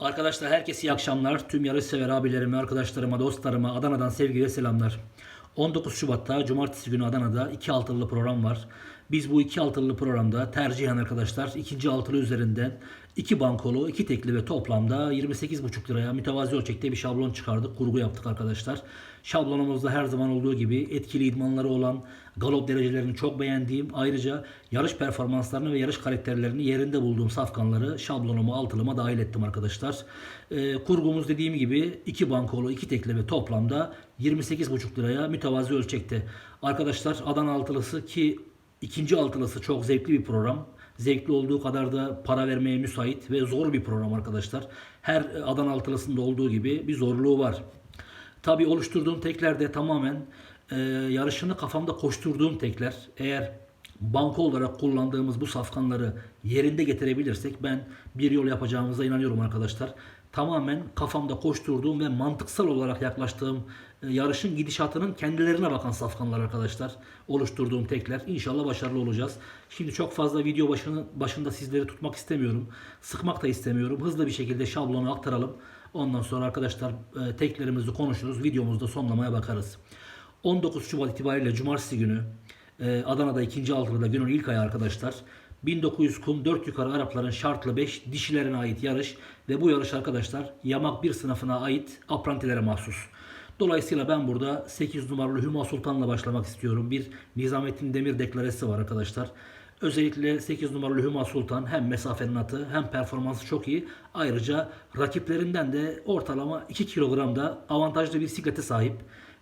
Arkadaşlar herkese iyi akşamlar. Tüm yarış sever abilerime, arkadaşlarıma, dostlarıma Adana'dan sevgi ve selamlar. 19 Şubat'ta Cumartesi günü Adana'da iki altılı program var. Biz bu iki altılı programda tercihen arkadaşlar ikinci altılı üzerinden iki bankolu, iki tekli ve toplamda 28,5 liraya mütevazi ölçekte bir şablon çıkardık. Kurgu yaptık arkadaşlar. Şablonumuzda her zaman olduğu gibi etkili idmanları olan galop derecelerini çok beğendiğim ayrıca yarış performanslarını ve yarış karakterlerini yerinde bulduğum safkanları şablonuma altılıma dahil ettim arkadaşlar. Ee, kurgumuz dediğim gibi iki bankolu iki tekli ve toplamda 28,5 liraya mütevazi ölçekte. Arkadaşlar Adana altılısı ki ikinci altılısı çok zevkli bir program. Zevkli olduğu kadar da para vermeye müsait ve zor bir program arkadaşlar. Her Adana altılısında olduğu gibi bir zorluğu var. Tabii oluşturduğum tekler de tamamen e, yarışını kafamda koşturduğum tekler. Eğer banka olarak kullandığımız bu safkanları yerinde getirebilirsek ben bir yol yapacağımıza inanıyorum arkadaşlar. Tamamen kafamda koşturduğum ve mantıksal olarak yaklaştığım e, yarışın gidişatının kendilerine bakan safkanlar arkadaşlar. Oluşturduğum tekler. İnşallah başarılı olacağız. Şimdi çok fazla video başını, başında sizleri tutmak istemiyorum. Sıkmak da istemiyorum. Hızlı bir şekilde şablonu aktaralım. Ondan sonra arkadaşlar e, teklerimizi konuşuruz. Videomuzda sonlamaya bakarız. 19 Şubat itibariyle Cumartesi günü e, Adana'da ikinci altılıda günün ilk ayı arkadaşlar. 1900 kum 4 yukarı Arapların şartlı 5 dişilerine ait yarış ve bu yarış arkadaşlar yamak bir sınıfına ait aprantilere mahsus. Dolayısıyla ben burada 8 numaralı Hüma Sultan'la başlamak istiyorum. Bir Nizamettin Demir deklaresi var arkadaşlar. Özellikle 8 numaralı Hüma Sultan hem mesafenin atı hem performansı çok iyi. Ayrıca rakiplerinden de ortalama 2 kilogramda avantajlı bir siklete sahip.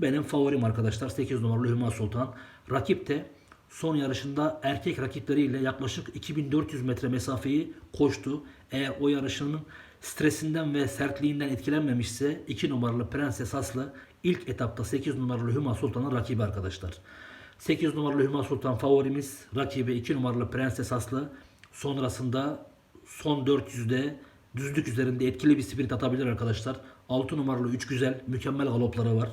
Benim favorim arkadaşlar 8 numaralı Hüma Sultan. Rakip de son yarışında erkek rakipleriyle yaklaşık 2400 metre mesafeyi koştu. Eğer o yarışının stresinden ve sertliğinden etkilenmemişse 2 numaralı Prenses Aslı ilk etapta 8 numaralı Hüma Sultan'ın rakibi arkadaşlar. 8 numaralı Hüma Sultan favorimiz. Rakibi 2 numaralı Prenses Aslı. Sonrasında son 400'de düzlük üzerinde etkili bir sprint atabilir arkadaşlar. 6 numaralı 3 güzel mükemmel galopları var.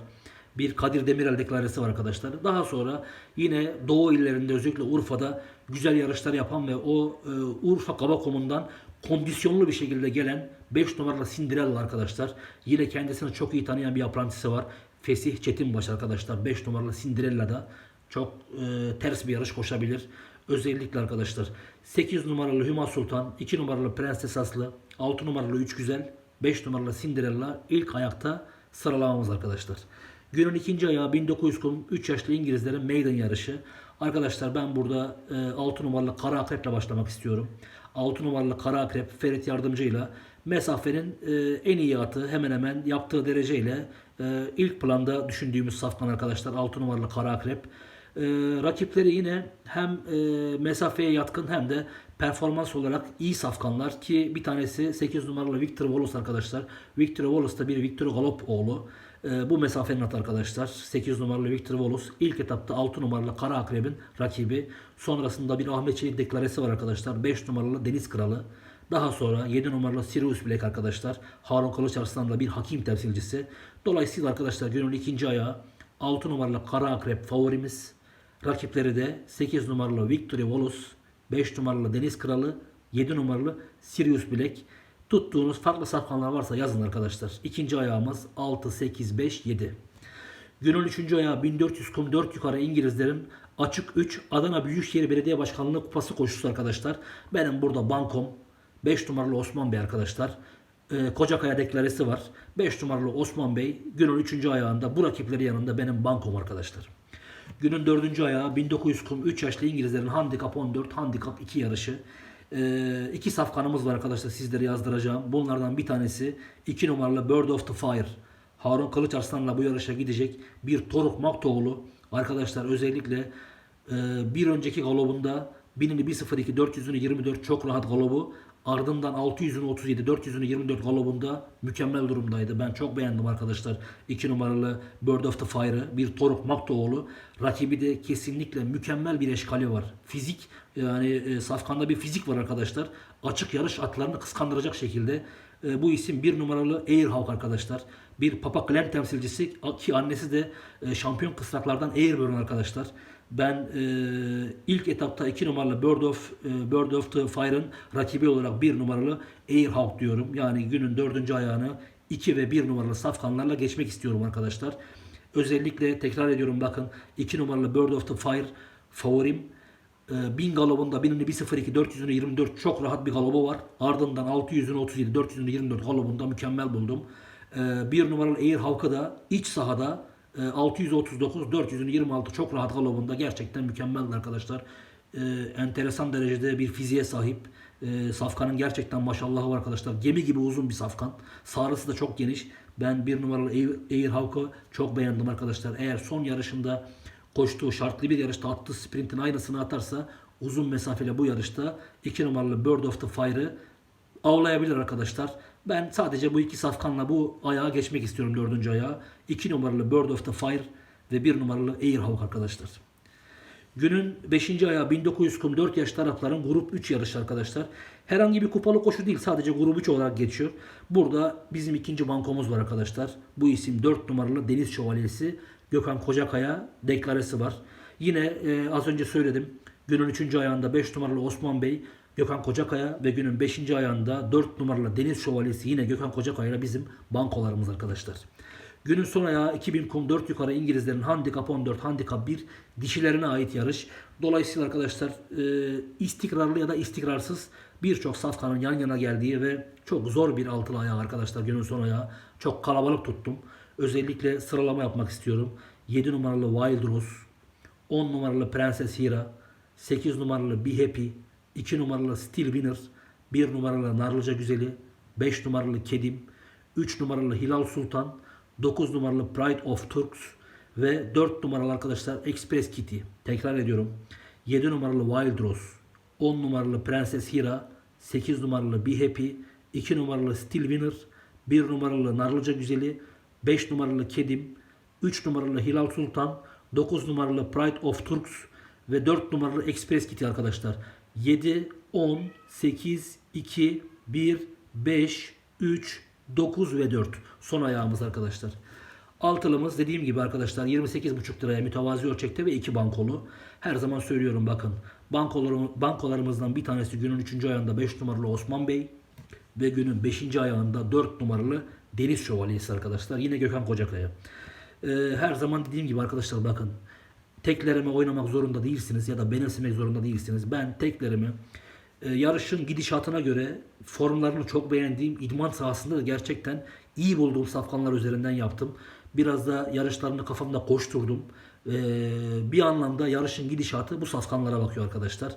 Bir Kadir Demirel deklaresi var arkadaşlar. Daha sonra yine Doğu illerinde özellikle Urfa'da güzel yarışlar yapan ve o e, Urfa Kabakomu'ndan kondisyonlu bir şekilde gelen 5 numaralı Cinderella arkadaşlar. Yine kendisini çok iyi tanıyan bir aprantisi var. Fesih Çetinbaş arkadaşlar. 5 numaralı Cinderella'da çok e, ters bir yarış koşabilir. Özellikle arkadaşlar 8 numaralı Hüma Sultan, 2 numaralı Prenses Aslı, 6 numaralı 3 Güzel, 5 numaralı Cinderella ilk ayakta sıralamamız arkadaşlar. Günün ikinci ayağı 1900 kum 3 yaşlı İngilizlerin maiden yarışı. Arkadaşlar ben burada e, 6 numaralı Kara Akrep'le başlamak istiyorum. 6 numaralı Kara Akrep Ferit Yardımcı'yla mesafenin e, en iyi atı hemen hemen yaptığı dereceyle e, ilk planda düşündüğümüz safkan arkadaşlar 6 numaralı Kara Akrep. E, rakipleri yine hem e, mesafeye yatkın hem de performans olarak iyi safkanlar ki bir tanesi 8 numaralı Victor Wallace arkadaşlar. Victor Wallace da bir Victor Galop oğlu. E, bu mesafenin atı arkadaşlar. 8 numaralı Victor Wallace ilk etapta 6 numaralı Kara Akrep'in rakibi. Sonrasında bir Ahmet Çelik deklaresi var arkadaşlar. 5 numaralı Deniz Kralı. Daha sonra 7 numaralı Sirius Black arkadaşlar. Harun Kılıç Arslan'da bir hakim temsilcisi. Dolayısıyla arkadaşlar günün ikinci ayağı 6 numaralı Kara Akrep favorimiz. Rakipleri de 8 numaralı Victory Wallace, 5 numaralı Deniz Kralı, 7 numaralı Sirius Black. Tuttuğunuz farklı safkanlar varsa yazın arkadaşlar. İkinci ayağımız 6, 8, 5, 7. Günün üçüncü ayağı 1400 kum 4 yukarı İngilizlerin açık 3 Adana Büyükşehir Belediye Başkanlığı kupası koşusu arkadaşlar. Benim burada bankom 5 numaralı Osman Bey arkadaşlar. Ee, Kocakaya deklaresi var. 5 numaralı Osman Bey günün 3. ayağında bu rakipleri yanında benim bankom arkadaşlar. Günün 4. ayağı 1900 kum 3 yaşlı İngilizlerin handikap 14, handikap 2 yarışı. Ee, iki safkanımız var arkadaşlar sizlere yazdıracağım. Bunlardan bir tanesi 2 numaralı Bird of the Fire. Harun Kılıç Arslan'la bu yarışa gidecek bir Toruk Maktoğlu. Arkadaşlar özellikle e, bir önceki galobunda 1000'ini 1.02 400'ünü 24 çok rahat galobu. Ardından 600'ünü 37 400'ünü 24 galobunda mükemmel durumdaydı. Ben çok beğendim arkadaşlar. 2 numaralı Bird of the Fire'ı bir Toruk Maktoğlu. Rakibi de kesinlikle mükemmel bir eşkali var. Fizik yani e, safkanda bir fizik var arkadaşlar. Açık yarış atlarını kıskandıracak şekilde. E, bu isim bir numaralı Airhawk arkadaşlar. Bir Papa Glen temsilcisi ki annesi de e, şampiyon kısraklardan Airborne arkadaşlar. Ben e, ilk etapta 2 numaralı Bird of, e, Bird of the Fire'ın rakibi olarak 1 numaralı Airhawk diyorum. Yani günün dördüncü ayağını 2 ve 1 numaralı safkanlarla geçmek istiyorum arkadaşlar. Özellikle tekrar ediyorum bakın 2 numaralı Bird of the Fire favorim. Ee, 1000 galobunda 1000'ini 1.02 400'ünü 24 çok rahat bir galobu var. Ardından 600'ünü 37 400'ünü 24 galobunda mükemmel buldum. Ee, bir numaralı Airhawk'ı da iç sahada e, 639 400'ünü 26 çok rahat galobunda gerçekten mükemmeldi arkadaşlar. Ee, enteresan derecede bir fiziğe sahip. Ee, safkanın gerçekten maşallahı var arkadaşlar. Gemi gibi uzun bir safkan. Sağrısı da çok geniş. Ben bir numaralı Air, Airhawk'ı çok beğendim arkadaşlar. Eğer son yarışında koştuğu şartlı bir yarışta attığı sprintin aynısını atarsa uzun mesafeli bu yarışta 2 numaralı Bird of the Fire'ı avlayabilir arkadaşlar. Ben sadece bu iki safkanla bu ayağa geçmek istiyorum dördüncü ayağa. 2 numaralı Bird of the Fire ve 1 numaralı Airhawk arkadaşlar. Günün 5. ayağı 1900 kum 4 yaş tarafların grup 3 yarışı arkadaşlar. Herhangi bir kupalı koşu değil sadece grup 3 olarak geçiyor. Burada bizim ikinci bankomuz var arkadaşlar. Bu isim 4 numaralı Deniz Şövalyesi Gökhan Kocakaya deklaresi var. Yine e, az önce söyledim. Günün 3. ayağında 5 numaralı Osman Bey Gökhan Kocakaya ve günün 5. ayağında 4 numaralı Deniz Şövalyesi yine Gökhan Kocakaya bizim bankolarımız arkadaşlar. Günün son ayağı 2000 kum 4 yukarı İngilizlerin handikap 14, handikap 1 dişilerine ait yarış. Dolayısıyla arkadaşlar e, istikrarlı ya da istikrarsız birçok safkanın yan yana geldiği ve çok zor bir altılı ayağı arkadaşlar günün son ayağı. Çok kalabalık tuttum. Özellikle sıralama yapmak istiyorum. 7 numaralı Wild Rose, 10 numaralı Prenses Hira, 8 numaralı Be Happy, 2 numaralı Steel Winner, 1 numaralı Narlıca Güzeli, 5 numaralı Kedim, 3 numaralı Hilal Sultan, 9 numaralı Pride of Turks ve 4 numaralı arkadaşlar Express Kitty. Tekrar ediyorum. 7 numaralı Wild Rose, 10 numaralı Prenses Hira, 8 numaralı Be Happy, 2 numaralı Steel Winner, 1 numaralı Narlıca Güzeli, 5 numaralı Kedim, 3 numaralı Hilal Sultan, 9 numaralı Pride of Turks ve 4 numaralı Express Kitty arkadaşlar. 7, 10, 8, 2, 1, 5, 3, 9 ve 4. Son ayağımız arkadaşlar. Altılımız dediğim gibi arkadaşlar 28,5 liraya mütevazi ölçekte ve 2 bankolu. Her zaman söylüyorum bakın. Bankolarım, bankolarımızdan bir tanesi günün 3. ayağında 5 numaralı Osman Bey ve günün 5. ayağında 4 numaralı Deniz Şövalyesi arkadaşlar. Yine Gökhan Kocakaya. Ee, her zaman dediğim gibi arkadaşlar bakın. Teklerime oynamak zorunda değilsiniz ya da benimsemek zorunda değilsiniz. Ben teklerimi e, yarışın gidişatına göre formlarını çok beğendiğim idman sahasında da gerçekten iyi bulduğum safkanlar üzerinden yaptım. Biraz da yarışlarını kafamda koşturdum. Ee, bir anlamda yarışın gidişatı bu safkanlara bakıyor arkadaşlar.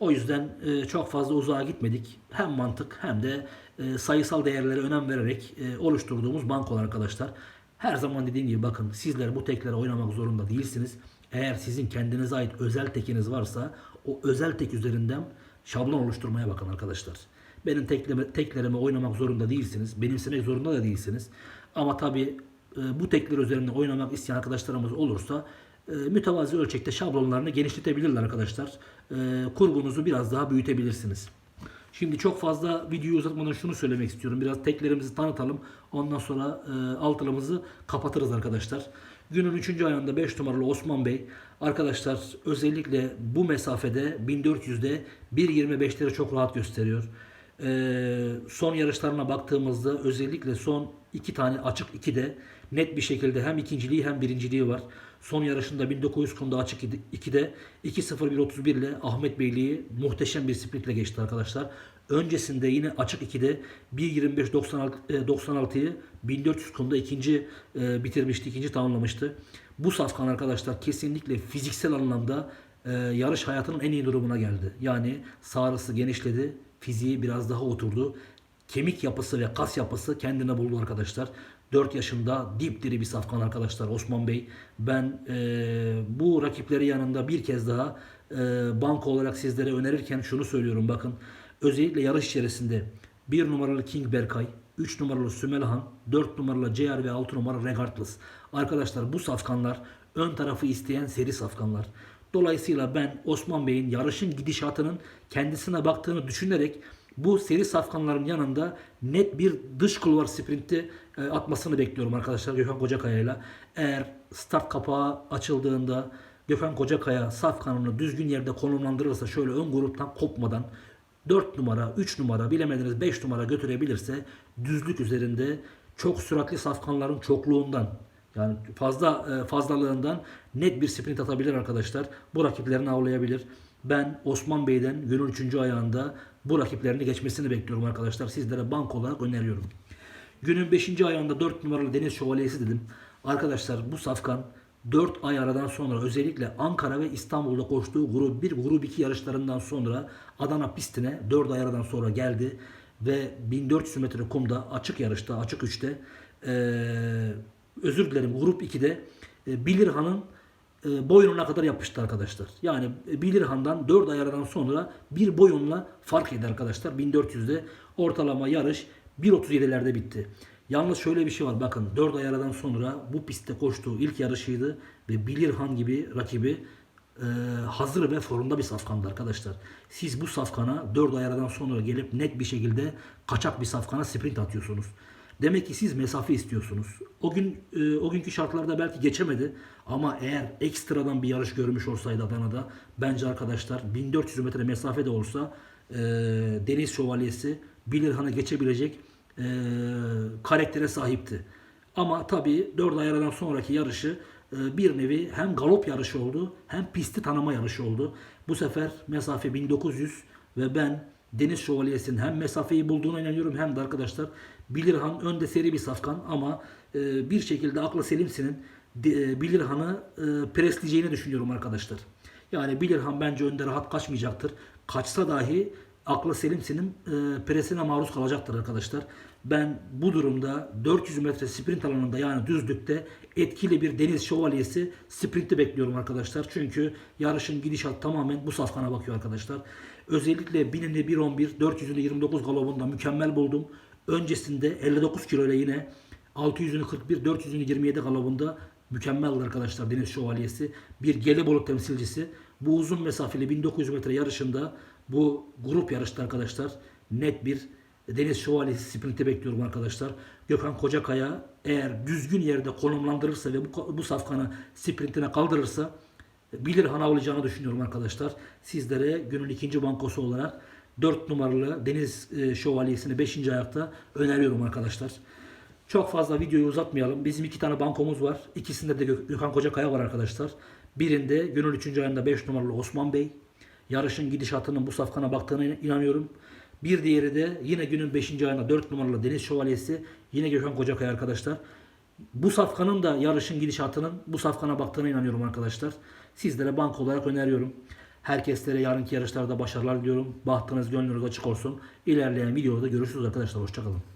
O yüzden e, çok fazla uzağa gitmedik. Hem mantık hem de e, sayısal değerlere önem vererek e, oluşturduğumuz bankolar arkadaşlar. Her zaman dediğim gibi bakın sizler bu teklere oynamak zorunda değilsiniz. Eğer sizin kendinize ait özel tekiniz varsa o özel tek üzerinden şablon oluşturmaya bakın arkadaşlar. Benim tekleme, teklerime oynamak zorunda değilsiniz. Benimsemek zorunda da değilsiniz. Ama tabi bu tekler üzerinde oynamak isteyen arkadaşlarımız olursa e, mütevazi ölçekte şablonlarını genişletebilirler arkadaşlar. E, kurgunuzu biraz daha büyütebilirsiniz. Şimdi çok fazla videoyu uzatmadan şunu söylemek istiyorum. Biraz teklerimizi tanıtalım. Ondan sonra e, altılımızı kapatırız arkadaşlar. Günün 3. ayında 5 numaralı Osman Bey. Arkadaşlar özellikle bu mesafede 1400'de 1.25'leri çok rahat gösteriyor. Ee, son yarışlarına baktığımızda özellikle son iki tane açık 2'de net bir şekilde hem ikinciliği hem birinciliği var. Son yarışında 1900 kumda açık 2'de 2.01.31 ile Ahmet Beyliği muhteşem bir sprintle geçti arkadaşlar. Öncesinde yine açık 2'de 1.25.96'yı 1400 kumda ikinci e, bitirmişti, ikinci tamamlamıştı. Bu safkan arkadaşlar kesinlikle fiziksel anlamda e, yarış hayatının en iyi durumuna geldi. Yani sağrısı genişledi, fiziği biraz daha oturdu. Kemik yapısı ve kas yapısı kendine buldu arkadaşlar. 4 yaşında dipdiri bir safkan arkadaşlar Osman Bey. Ben e, bu rakipleri yanında bir kez daha e, banko olarak sizlere önerirken şunu söylüyorum bakın. Özellikle yarış içerisinde 1 numaralı King Berkay, 3 numaralı Sümelhan, 4 numaralı CR ve 6 numaralı Regardless. Arkadaşlar bu safkanlar ön tarafı isteyen seri safkanlar. Dolayısıyla ben Osman Bey'in yarışın gidişatının kendisine baktığını düşünerek bu seri safkanların yanında net bir dış kulvar sprinti e, atmasını bekliyorum arkadaşlar Gökhan Kocakaya ile. Eğer start kapağı açıldığında Gökhan Kocakaya Safkan'ını düzgün yerde konumlandırırsa şöyle ön gruptan kopmadan 4 numara, 3 numara bilemediniz 5 numara götürebilirse düzlük üzerinde çok süratli safkanların çokluğundan yani fazla e, fazlalığından net bir sprint atabilir arkadaşlar. Bu rakiplerini avlayabilir. Ben Osman Bey'den günün 3. ayağında bu rakiplerini geçmesini bekliyorum arkadaşlar. Sizlere bank olarak öneriyorum. Günün 5. ayağında 4 numaralı Deniz Şövalyesi dedim. Arkadaşlar bu safkan 4 ay aradan sonra özellikle Ankara ve İstanbul'da koştuğu grup 1, grup 2 yarışlarından sonra Adana pistine 4 ay aradan sonra geldi ve 1400 metre kumda açık yarışta, açık 3'te eee özür dilerim grup 2'de e, Bilirhan'ın boyununa kadar yapıştı arkadaşlar. Yani e, Bilirhan'dan 4 ay sonra bir boyunla fark eder arkadaşlar. 1400'de ortalama yarış 1.37'lerde bitti. Yalnız şöyle bir şey var bakın 4 ay aradan sonra bu pistte koştuğu ilk yarışıydı ve Bilirhan gibi rakibi e, hazır ve formda bir safkandı arkadaşlar. Siz bu safkana 4 ay aradan sonra gelip net bir şekilde kaçak bir safkana sprint atıyorsunuz. Demek ki siz mesafe istiyorsunuz. O gün e, o günkü şartlarda belki geçemedi ama eğer ekstradan bir yarış görmüş olsaydı Adana'da bence arkadaşlar 1400 metre mesafe de olsa e, Deniz Şövalyesi Bilirhan'ı geçebilecek e, karaktere sahipti. Ama tabii 4 ay aradan sonraki yarışı e, bir nevi hem galop yarışı oldu hem pisti tanıma yarışı oldu. Bu sefer mesafe 1900 ve ben Deniz Şövalyesi'nin hem mesafeyi bulduğuna inanıyorum hem de arkadaşlar Bilirhan önde seri bir safkan ama e, bir şekilde aklı selimsinin e, Bilirhan'ı e, presleyeceğini düşünüyorum arkadaşlar. Yani Bilirhan bence önde rahat kaçmayacaktır. Kaçsa dahi aklı selimsinin e, presine maruz kalacaktır arkadaşlar. Ben bu durumda 400 metre sprint alanında yani düzlükte etkili bir deniz şövalyesi sprinti bekliyorum arkadaşlar. Çünkü yarışın gidişat tamamen bu safkana bakıyor arkadaşlar. Özellikle 1000'inde 1.11, 400'ünde 29 galobunda mükemmel buldum. Öncesinde 59 kilo ile yine 600'ünü 41, 400'ünü 27 galobunda mükemmeldi arkadaşlar Deniz Şövalyesi. Bir Gelibolu temsilcisi. Bu uzun mesafeli 1900 metre yarışında bu grup yarışta arkadaşlar net bir Deniz Şövalyesi sprinti bekliyorum arkadaşlar. Gökhan Kocakaya eğer düzgün yerde konumlandırırsa ve bu, bu safkanı sprintine kaldırırsa bilir han avlayacağını düşünüyorum arkadaşlar. Sizlere günün ikinci bankosu olarak 4 numaralı Deniz e, Şövalyesi'ni 5. ayakta öneriyorum arkadaşlar. Çok fazla videoyu uzatmayalım. Bizim iki tane bankomuz var. İkisinde de Gök- Gökhan Kocakaya var arkadaşlar. Birinde günün 3. ayında 5 numaralı Osman Bey. Yarışın gidişatının bu safkana baktığına in- inanıyorum. Bir diğeri de yine günün 5. ayında 4 numaralı Deniz Şövalyesi. Yine Gökhan Kocakaya arkadaşlar. Bu safkanın da yarışın gidişatının bu safkana baktığına inanıyorum arkadaşlar. Sizlere bank olarak öneriyorum. Herkeslere yarınki yarışlarda başarılar diliyorum. Bahtınız gönlünüz açık olsun. İlerleyen videoda görüşürüz arkadaşlar. Hoşçakalın.